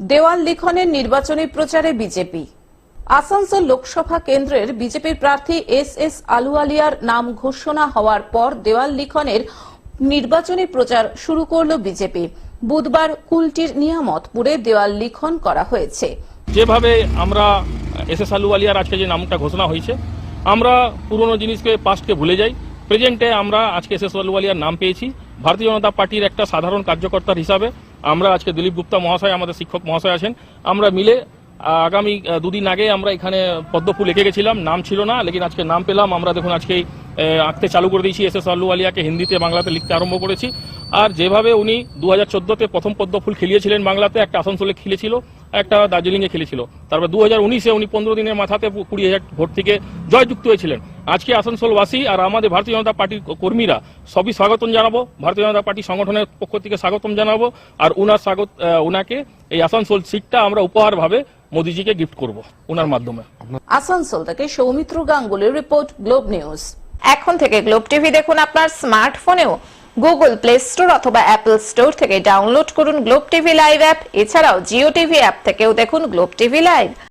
দেওয়াল লিখনের নির্বাচনী প্রচারে বিজেপি। আসানসোল লোকসভা কেন্দ্রের বিজেপির প্রার্থী এস এস আলুয়ালিয়ার নাম ঘোষণা হওয়ার পর দেওয়াল লিখনের নির্বাচনী প্রচার শুরু করল বিজেপি। বুধবার কুলটির নিয়ামতপুরে দেওয়াল লিখন করা হয়েছে। যেভাবে আমরা এস এস আলুয়ালিয়ার আজকে যে নামটা ঘোষণা হয়েছে, আমরা পুরনো জিনিসকে পাস্টকে ভুলে যাই। প্রেজেন্টে আমরা আজকে এস এস আলুয়ালিয়ার নাম পেয়েছি। ভারতীয় জনতা পার্টির একটা সাধারণ কার্যকর্তার হিসাবে আমরা আজকে দিলীপ গুপ্তা মহাশয়, আমাদের শিক্ষক মহাশয় আছেন। আমরা মিলে, আগামী দুদিন আগে আমরা এখানে পদ্মফুল এঁকে গেছিলাম, নাম ছিল না, লেকিন আজকে নাম পেলাম। আমরা দেখুন আজকে আঁকতে চালু করে দিয়েছি এস এস আলুওয়ালিয়াকে হিন্দিতে, বাংলাতে লিখতে আরম্ভ করেছি। আর যেভাবে উনি দু হাজার চোদ্দোতে প্রথম পদ্মফুল খেলিয়েছিলেন বাংলাতে, একটা আসানসোলে খেলেছিল, একটা দার্জিলিংয়ে খেলেছিল। তারপর দু হাজার উনিশে উনি পনেরো দিনের মাথাতে কুড়ি হাজার ভোট থেকে জয়যুক্ত হয়েছিলেন। আজকে আসানসোলবাসী আর আমাদের ভারতীয় জনতা পার্টির কর্মীরা সবই স্বাগতম জানাব। ভারতীয় জনতা পার্টি সংগঠনের পক্ষ থেকে স্বাগতম জানাব আর উনার স্বাগত উনাকে এই আসানসোল সিটটা আমরা উপহার ভাবে মোদিজিকে গিফট করব উনার মাধ্যমে। আসানসোল থেকে সৌমিত্র গাঙ্গুলির রিপোর্ট, গ্লোব নিউজ। এখন থেকে গ্লোব টিভি দেখুন আপনার স্মার্টফোনেও। গুগল প্লে স্টোর অথবা অ্যাপল স্টোর থেকে ডাউনলোড করুন গ্লোব টিভি লাইভ অ্যাপ। এছাড়াও জিও টিভি অ্যাপ থেকেও দেখুন গ্লোব টিভি লাইভ।